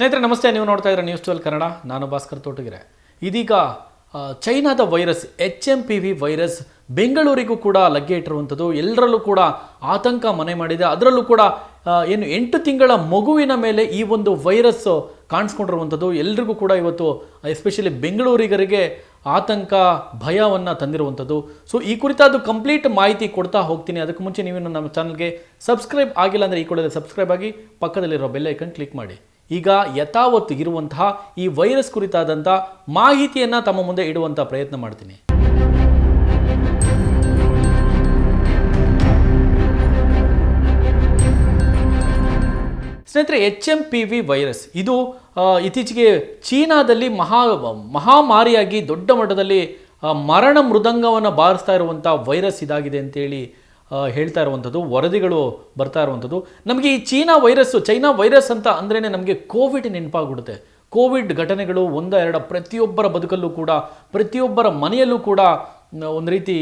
ಸ್ನೇಹಿತರೆ, ನಮಸ್ತೆ. ನೀವು ನೋಡ್ತಾ ಇದ್ದೀರಾ ನ್ಯೂಸ್ ಟ್ವೆಲ್ ಕನ್ನಡ. ನಾನು ಭಾಸ್ಕರ್ ತೋಟಗಿರೆ. ಇದೀಗ ಚೈನಾದ virus H M P V virus ಬೆಂಗಳೂರಿಗೂ ಕೂಡ ಲಗ್ಗೆ ಇಟ್ಟಿರುವಂಥದ್ದು. ಎಲ್ಲರಲ್ಲೂ ಕೂಡ ಆತಂಕ ಮನೆ ಮಾಡಿದೆ. ಅದರಲ್ಲೂ ಕೂಡ ಏನು ಎಂಟು ತಿಂಗಳ ಮಗುವಿನ ಮೇಲೆ ಈ ಒಂದು ವೈರಸ್ ಕಾಣಿಸ್ಕೊಂಡಿರುವಂಥದ್ದು. ಎಲ್ರಿಗೂ ಕೂಡ ಇವತ್ತು, ಎಸ್ಪೆಷಲಿ ಬೆಂಗಳೂರಿಗರಿಗೆ ಆತಂಕ, ಭಯವನ್ನು ತಂದಿರುವಂಥದ್ದು. ಸೊ ಈ ಕುರಿತಾದ ಕಂಪ್ಲೀಟ್ ಮಾಹಿತಿ ಕೊಡ್ತಾ ಹೋಗ್ತೀನಿ. ಅದಕ್ಕೆ ಮುಂಚೆ ನೀವು ನಮ್ಮ ಚಾನಲ್ಗೆ ಸಬ್ಸ್ಕ್ರೈಬ್ ಆಗಿಲ್ಲ ಅಂದರೆ ಈ ಕೂಡಲೇ ಸಬ್ಸ್ಕ್ರೈಬ್ ಆಗಿ ಪಕ್ಕದಲ್ಲಿರೋ ಬೆಲ್ ಐಕನ್ ಕ್ಲಿಕ್ ಮಾಡಿ. ಈಗ ಯಥಾವತ್ತು ಇರುವಂತಹ ಈ ವೈರಸ್ ಕುರಿತಾದಂಥ ಮಾಹಿತಿಯನ್ನು ತಮ್ಮ ಮುಂದೆ ಇಡುವಂಥ ಪ್ರಯತ್ನ ಮಾಡ್ತೀನಿ. ಸ್ನೇಹಿತರೆ H M P V virus ಇದು ಇತ್ತೀಚೆಗೆ ಚೀನಾದಲ್ಲಿ ಮಹಾ, ಮಹಾಮಾರಿಯಾಗಿ ದೊಡ್ಡ ಮಟ್ಟದಲ್ಲಿ ಮರಣ ಮೃದಂಗವನ್ನು ಬಾರಿಸ್ತಾ ಇರುವಂಥ ವೈರಸ್ ಇದಾಗಿದೆ ಅಂತೇಳಿ ಹೇಳ್ತಾ ಇರುವಂಥದ್ದು, ವರದಿಗಳು ಬರ್ತಾ ಇರುವಂಥದ್ದು. ನಮಗೆ ಈ ಚೀನಾ ವೈರಸ್ಸು, ಚೈನಾ ವೈರಸ್ ಅಂತ ಅಂದ್ರೇ ನಮಗೆ ಕೋವಿಡ್ ನೆನಪಾಗ್ಬಿಡುತ್ತೆ. ಕೋವಿಡ್ ಘಟನೆಗಳು ಒಂದ ಎರಡ ಪ್ರತಿಯೊಬ್ಬರ ಬದುಕಲ್ಲೂ ಕೂಡ, ಪ್ರತಿಯೊಬ್ಬರ ಮನೆಯಲ್ಲೂ ಕೂಡ ಒಂದು ರೀತಿ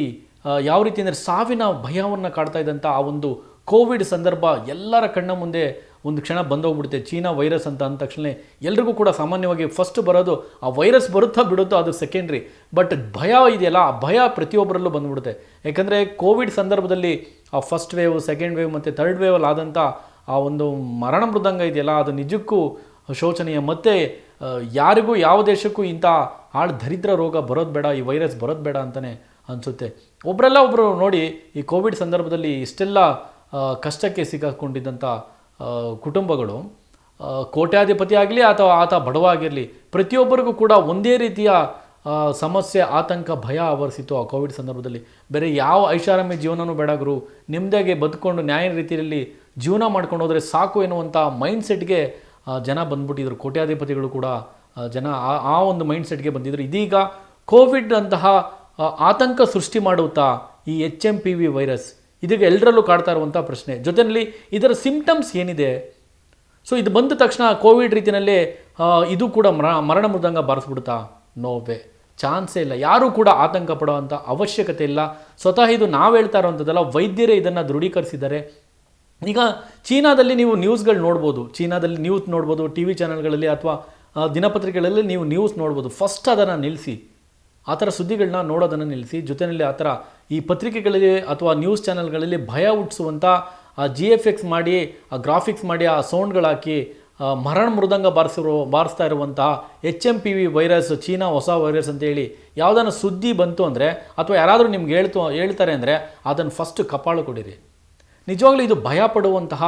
ಯಾವ ರೀತಿ ಅಂದರೆ ಸಾವಿನ ಭಯವನ್ನು ಕಾಡ್ತಾ ಇದ್ದಂಥ ಆ ಒಂದು ಕೋವಿಡ್ ಸಂದರ್ಭ ಎಲ್ಲರ ಕಣ್ಣ ಮುಂದೆ ಒಂದು ಕ್ಷಣ ಬಂದೋಗ್ಬಿಡುತ್ತೆ. ಚೀನಾ ವೈರಸ್ ಅಂತ ಅಂದ ತಕ್ಷಣ ಎಲ್ರಿಗೂ ಕೂಡ ಸಾಮಾನ್ಯವಾಗಿ ಫಸ್ಟ್ ಬರೋದು ಆ ವೈರಸ್ ಬರುತ್ತಾ ಬಿಡುತ್ತೋ ಅದು ಸೆಕೆಂಡ್ರಿ ಬಟ್ ಭಯ ಇದೆಯಲ್ಲ ಆ ಭಯ ಪ್ರತಿಯೊಬ್ಬರಲ್ಲೂ ಬಂದ್ಬಿಡುತ್ತೆ. ಯಾಕಂದರೆ ಕೋವಿಡ್ ಸಂದರ್ಭದಲ್ಲಿ ಆ ಫಸ್ಟ್ ವೇವ್ ಸೆಕೆಂಡ್ ವೇವ್ ಮತ್ತು ಥರ್ಡ್ ವೇವಲ್ಲಿ ಆದಂಥ ಆ ಒಂದು ಮರಣ ಮೃದಂಗ ಇದೆಯಲ್ಲ ಅದು ನಿಜಕ್ಕೂ ಶೋಚನೀಯ. ಮತ್ತು ಯಾರಿಗೂ ಯಾವ ದೇಶಕ್ಕೂ ಇಂಥ ಆಳ್ ದರಿದ್ರ ರೋಗ ಬರೋದು ಬೇಡ ಈ ವೈರಸ್ ಬರೋದು ಬೇಡ ಅಂತಲೇ ಅನಿಸುತ್ತೆ. ಒಬ್ಬರೆಲ್ಲ ಒಬ್ಬರು ನೋಡಿ ಈ ಕೋವಿಡ್ ಸಂದರ್ಭದಲ್ಲಿ ಇಷ್ಟೆಲ್ಲ ಕಷ್ಟಕ್ಕೆ ಸಿಕ್ಕಾಕೊಂಡಿದ್ದಂಥ ಆ, ಕುಟುಂಬಗಳು ಕೋಟ್ಯಾಧಿಪತಿ ಆಗಲಿ ಅಥವಾ ಆತ ಬಡವ ಆಗಿರಲಿ ಪ್ರತಿಯೊಬ್ಬರಿಗೂ ಕೂಡ ಒಂದೇ ರೀತಿಯ ಸಮಸ್ಯೆ, ಆತಂಕ, ಭಯ ಆವರಿಸಿತ್ತು ಆ ಕೋವಿಡ್ ಸಂದರ್ಭದಲ್ಲಿ. ಬೇರೆ ಯಾವ ಐಷಾರಾಮಿ ಜೀವನವೂ ಬೇಡ ಗುರು. ನಿಮ್ಮದಾಗೆ ಬದುಕೊಂಡು ನ್ಯಾಯ ರೀತಿಯಲ್ಲಿ ಜೀವನ ಮಾಡ್ಕೊಂಡು ಹೋದರೆ ಸಾಕು ಎನ್ನುವಂಥ ಮೈಂಡ್ ಸೆಟ್ಗೆ ಜನ ಬಂದ್ಬಿಟ್ಟಿದ್ರು. ಕೋಟ್ಯಾಧಿಪತಿಗಳು ಕೂಡ ಜನ ಆ- ಆ ಒಂದು ಮೈಂಡ್ ಸೆಟ್ಗೆ ಬಂದಿದ್ರು. ಇದೀಗ ಕೋವಿಡ್ ಅಂತಹ ಆತಂಕ ಸೃಷ್ಟಿ ಮಾಡುತ್ತಾ ಈ H M P V virus ಇದೀಗ ಎಲ್ಲರಲ್ಲೂ ಕಾಡ್ತಾ ಇರುವಂಥ ಪ್ರಶ್ನೆ. ಜೊತೆಯಲ್ಲಿ ಇದರ ಸಿಂಪ್ಟಮ್ಸ್ ಏನಿದೆ? ಸೊ ಇದು ಬಂದ ತಕ್ಷಣ ಕೋವಿಡ್ ರೀತಿಯಲ್ಲೇ ಇದು ಕೂಡ ಮರ, ಮರಣ ಮೃದಂಗ ಬಾರಿಸ್ಬಿಡುತ್ತಾ? ನೋವೆ ಚಾನ್ಸೇ ಇಲ್ಲ. ಯಾರೂ ಕೂಡ ಆತಂಕ ಪಡುವಂಥ ಅವಶ್ಯಕತೆ ಇಲ್ಲ. ಸ್ವತಃ ಇದು ನಾವು ಹೇಳ್ತಾ ಇರೋವಂಥದ್ದಲ್ಲ ವೈದ್ಯರೇ ಇದನ್ನು ದೃಢೀಕರಿಸಿದ್ದಾರೆ. ಈಗ ಚೀನಾದಲ್ಲಿ ನೀವು ನ್ಯೂಸ್ಗಳು ನೋಡ್ಬೋದು. ಚೀನಾದಲ್ಲಿ ನ್ಯೂಸ್ ನೋಡ್ಬೋದು ಟಿ ವಿ ಚಾನಲ್ಗಳಲ್ಲಿ ಅಥವಾ ದಿನಪತ್ರಿಕೆಗಳಲ್ಲಿ ನೀವು ನ್ಯೂಸ್ ನೋಡ್ಬೋದು. ಫಸ್ಟ್ ಅದನ್ನು ನಿಲ್ಲಿಸಿ ಆ ಥರ ಸುದ್ದಿಗಳನ್ನ ನೋಡೋದನ್ನು ನಿಲ್ಲಿಸಿ, ಜೊತೆಯಲ್ಲಿ ಆ ಥರ ಈ ಪತ್ರಿಕೆಗಳಲ್ಲಿ ಅಥವಾ ನ್ಯೂಸ್ ಚಾನೆಲ್ಗಳಲ್ಲಿ ಭಯ ಹುಟ್ಟಿಸುವಂಥ ಆ ಜಿ ಎಫ್ ಎಕ್ಸ್ ಮಾಡಿ, ಆ ಗ್ರಾಫಿಕ್ಸ್ ಮಾಡಿ, ಆ ಸೌಂಡ್ಗಳಾಕಿ ಮರಣ ಮೃದಂಗ ಬಾರಿಸಿರೋ, ಬಾರಿಸ್ತಾ ಇರುವಂತಹ H M P V virus China ಹೊಸ ವೈರಸ್ ಅಂತೇಳಿ ಯಾವುದನ್ನು ಸುದ್ದಿ ಬಂತು ಅಂದರೆ ಅಥವಾ ಯಾರಾದರೂ ನಿಮ್ಗೆ ಹೇಳ್ತು, ಹೇಳ್ತಾರೆ ಅಂದರೆ ಅದನ್ನು ಫಸ್ಟ್ ಕಪಾಳು ಕೊಡಿರಿ. ನಿಜವಾಗ್ಲೂ ಇದು ಭಯ ಪಡುವಂತಹ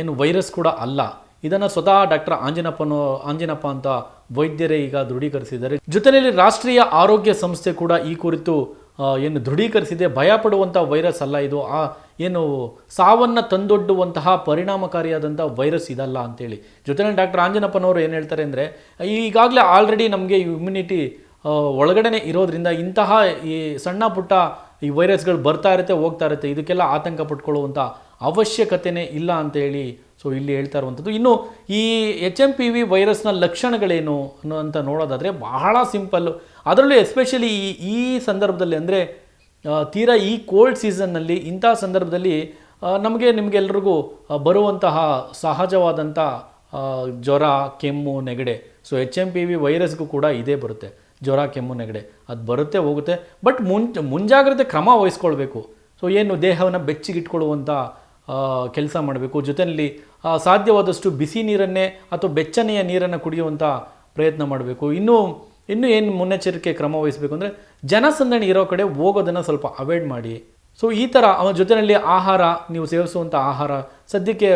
ಏನು ವೈರಸ್ ಕೂಡ ಅಲ್ಲ. ಇದನ್ನು ಸ್ವತಃ ಡಾಕ್ಟರ್ ಆಂಜನಪ್ಪನೋ, ಆಂಜನಪ್ಪ ಅಂತ ವೈದ್ಯರೇ ಈಗ ದೃಢೀಕರಿಸಿದ್ದಾರೆ. ಜೊತೆಯಲ್ಲಿ ರಾಷ್ಟ್ರೀಯ ಆರೋಗ್ಯ ಸಂಸ್ಥೆ ಕೂಡ ಈ ಕುರಿತು ಏನು ದೃಢೀಕರಿಸಿದೆ. ಭಯ ಪಡುವಂಥ ವೈರಸ್ ಅಲ್ಲ ಇದು. ಆ, ಏನು ಸಾವನ್ನು ತಂದೊಡ್ಡುವಂತಹ ಪರಿಣಾಮಕಾರಿಯಾದಂಥ ವೈರಸ್ ಇದಲ್ಲ ಅಂತೇಳಿ. ಜೊತೆಯಲ್ಲಿ ಡಾಕ್ಟರ್ ಆಂಜನಪ್ಪನವರು ಏನು ಹೇಳ್ತಾರೆ ಅಂದರೆ, ಈಗಾಗಲೇ ಆಲ್ರೆಡಿ ನಮಗೆ ಇಮ್ಯುನಿಟಿ ಒಳಗಡೆನೆ ಇರೋದ್ರಿಂದ ಇಂತಹ ಈ ಸಣ್ಣ ಪುಟ್ಟ ಈ ವೈರಸ್ಗಳು ಬರ್ತಾ ಇರುತ್ತೆ, ಹೋಗ್ತಾ ಇರುತ್ತೆ. ಇದಕ್ಕೆಲ್ಲ ಆತಂಕ ಪಟ್ಕೊಳ್ಳುವಂಥ ಅವಶ್ಯಕತೆನೇ ಇಲ್ಲ ಅಂತ ಹೇಳಿ ಸೊ ಇಲ್ಲಿ ಹೇಳ್ತಾ ಇರುವಂಥದ್ದು. ಇನ್ನು ಈ ಎಚ್ ಎಂ ಪಿ ವಿ ವೈರಸ್ನ ಲಕ್ಷಣಗಳೇನು ಅನ್ನೋ ಅಂತ ನೋಡೋದಾದರೆ ಬಹಳ ಸಿಂಪಲ್ಲು ಅದರಲ್ಲೂ ಎಸ್ಪೆಷಲಿ ಈ ಈ ಸಂದರ್ಭದಲ್ಲಿ ಅಂದರೆ ತೀರಾ ಈ ಕೋಲ್ಡ್ ಸೀಸನ್ನಲ್ಲಿ ಇಂಥ ಸಂದರ್ಭದಲ್ಲಿ ನಮಗೆ ನಿಮಗೆಲ್ರಿಗೂ ಬರುವಂತಹ ಸಹಜವಾದಂಥ ಜ್ವರ, ಕೆಮ್ಮು, ನೆಗಡೆ. So H M P V ವೈರಸ್ಗೂ ಕೂಡ ಇದೇ ಬರುತ್ತೆ. ಜ್ವರ, ಕೆಮ್ಮು, ನೆಗಡೆ. ಅದು ಬರುತ್ತೆ, ಹೋಗುತ್ತೆ. ಬಟ್ ಮುಂ ಮುಂಜಾಗ್ರತೆ ಕ್ರಮ ವಹಿಸ್ಕೊಳ್ಬೇಕು. ಸೊ ಏನು ದೇಹವನ್ನು ಬೆಚ್ಚಿಗಿಟ್ಕೊಳ್ಳುವಂಥ ಕೆಲಸ ಮಾಡಬೇಕು. ಜೊತೆಯಲ್ಲಿ ಸಾಧ್ಯವಾದಷ್ಟು ಬಿಸಿ ನೀರನ್ನೇ ಅಥವಾ ಬೆಚ್ಚನೆಯ ನೀರನ್ನು ಕುಡಿಯುವಂಥ ಪ್ರಯತ್ನ ಮಾಡಬೇಕು. ಇನ್ನೂ ಇನ್ನೂ ಏನು ಮುನ್ನೆಚ್ಚರಿಕೆ ಕ್ರಮ ವಹಿಸಬೇಕು ಅಂದರೆ ಜನಸಂದಣಿ ಇರೋ ಕಡೆ ಹೋಗೋದನ್ನು ಸ್ವಲ್ಪ ಅವಾಯ್ಡ್ ಮಾಡಿ. ಸೊ ಈ ಥರ ಅವನ ಜೊತೆಯಲ್ಲಿ ಆಹಾರ, ನೀವು ಸೇವಿಸುವಂಥ ಆಹಾರ, ಸದ್ಯಕ್ಕೆ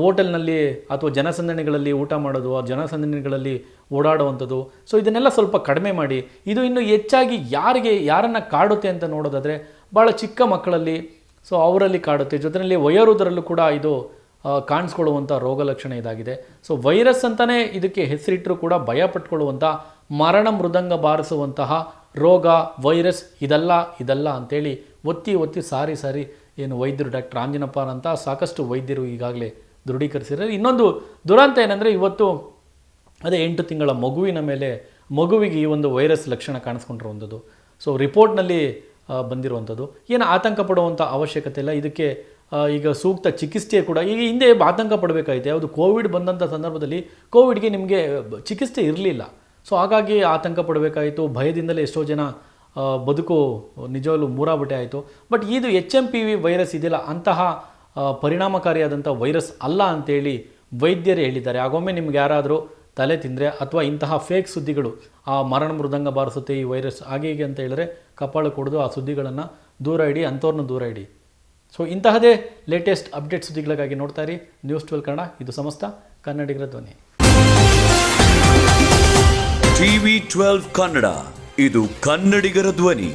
ಹೋಟೆಲ್ನಲ್ಲಿ ಅಥವಾ ಜನಸಂದಣಿಗಳಲ್ಲಿ ಊಟ ಮಾಡೋದು, ಆ ಜನಸಂದಣಿಗಳಲ್ಲಿ ಓಡಾಡುವಂಥದ್ದು. ಸೊ ಇದನ್ನೆಲ್ಲ ಸ್ವಲ್ಪ ಕಡಿಮೆ ಮಾಡಿ. ಇದು ಇನ್ನು ಹೆಚ್ಚಾಗಿ ಯಾರಿಗೆ, ಯಾರನ್ನು ಕಾಡುತ್ತೆ ಅಂತ ನೋಡೋದಾದರೆ ಭಾಳ ಚಿಕ್ಕ ಮಕ್ಕಳಲ್ಲಿ ಸೊ ಅವರಲ್ಲಿ ಕಾಡುತ್ತೆ. ಜೊತೆಯಲ್ಲಿ ವಯೋವೃದ್ಧರಲ್ಲೂ ಕೂಡ ಇದು ಕಾಣಿಸ್ಕೊಳ್ಳುವಂಥ ರೋಗ ಲಕ್ಷಣ ಇದಾಗಿದೆ. ಸೊ ವೈರಸ್ ಅಂತಲೇ ಇದಕ್ಕೆ ಹೆಸರಿಟ್ಟರೂ ಕೂಡ ಭಯ ಪಟ್ಕೊಳ್ಳುವಂಥ ಮರಣ ಮೃದಂಗ ಬಾರಿಸುವಂತಹ ರೋಗ ವೈರಸ್ ಇದಲ್ಲ ಇದಲ್ಲ ಅಂತೇಳಿ ಒತ್ತಿ ಒತ್ತಿ ಸಾರಿ ಸಾರಿ ಏನು ವೈದ್ಯರು ಡಾಕ್ಟರ್ ಆಂಜನಪ್ಪ ಅಂತ ಸಾಕಷ್ಟು ವೈದ್ಯರು ಈಗಾಗಲೇ ದೃಢೀಕರಿಸಿದ್ದಾರೆ. ಇನ್ನೊಂದು ದುರಂತ ಏನಂದರೆ ಇವತ್ತು ಅದೇ ಎಂಟು ತಿಂಗಳ ಮಗುವಿನ ಮೇಲೆ ಮಗುವಿಗೆ ಈ ಒಂದು ವೈರಸ್ ಲಕ್ಷಣ ಕಾಣಿಸ್ಕೊಂಡಿರುವಂಥದ್ದು ಸೊ ರಿಪೋರ್ಟ್ನಲ್ಲಿ ಬಂದಿರುವಂಥದ್ದು. ಏನು ಆತಂಕ ಪಡುವಂಥ ಅವಶ್ಯಕತೆ ಇಲ್ಲ. ಇದಕ್ಕೆ ಈಗ ಸೂಕ್ತ ಚಿಕಿತ್ಸೆ ಕೂಡ ಈಗ ಹಿಂದೆ ಆತಂಕ ಪಡಬೇಕಾಯಿತು. ಯಾವುದು ಕೋವಿಡ್ ಬಂದಂಥ ಸಂದರ್ಭದಲ್ಲಿ ಕೋವಿಡ್ಗೆ ನಿಮಗೆ ಚಿಕಿತ್ಸೆ ಇರಲಿಲ್ಲ. ಸೊ ಹಾಗಾಗಿ ಆತಂಕ ಪಡಬೇಕಾಯಿತು. ಭಯದಿಂದಲೇ ಎಷ್ಟೋ ಜನ ಬದುಕು ನಿಜವಾಗ್ಲೂ ಮೂರಾಬಟ್ಟೆ ಆಯಿತು. ಬಟ್ ಇದು H M P V virus ಇದೆಯಲ್ಲ, ಅಂತಹ ಪರಿಣಾಮಕಾರಿಯಾದಂಥ ವೈರಸ್ ಅಲ್ಲ ಅಂತೇಳಿ ವೈದ್ಯರೇ ಹೇಳಿದ್ದಾರೆ. ಆಗೊಮ್ಮೆ ನಿಮ್ಗೆ ಯಾರಾದರೂ ತಲೆ ತಿಂದರೆ ಅಥವಾ ಇಂತಹ ಫೇಕ್ ಸುದ್ದಿಗಳು, ಆ ಮರಣ ಮೃದಂಗ ಬಾರಿಸುತ್ತೆ ಈ ವೈರಸ್ ಹಾಗೆ ಹೀಗೆ ಅಂತ ಹೇಳಿದ್ರೆ ಕಪಾಳ ಕೊಡೋದು ಆ ಸುದ್ದಿಗಳನ್ನು ದೂರ ಇಡಿ, ಅಂಥವ್ರನ್ನ ದೂರ ಇಡಿ. ಸೊ ಇಂತಹದೇ ಲೇಟೆಸ್ಟ್ ಅಪ್ಡೇಟ್ ಸುದ್ದಿಗಳಿಗಾಗಿ ನೋಡ್ತಾ ಇರಿ. ನ್ಯೂಸ್ ಟ್ವೆಲ್ ಕನ್ನಡ, ಇದು ಸಮಸ್ತ ಕನ್ನಡಿಗರ ಧ್ವನಿ. ಟಿವಿ ಟ್ವೆಲ್ವ್ ಕನ್ನಡ, ಇದು ಕನ್ನಡಿಗರ ಧ್ವನಿ.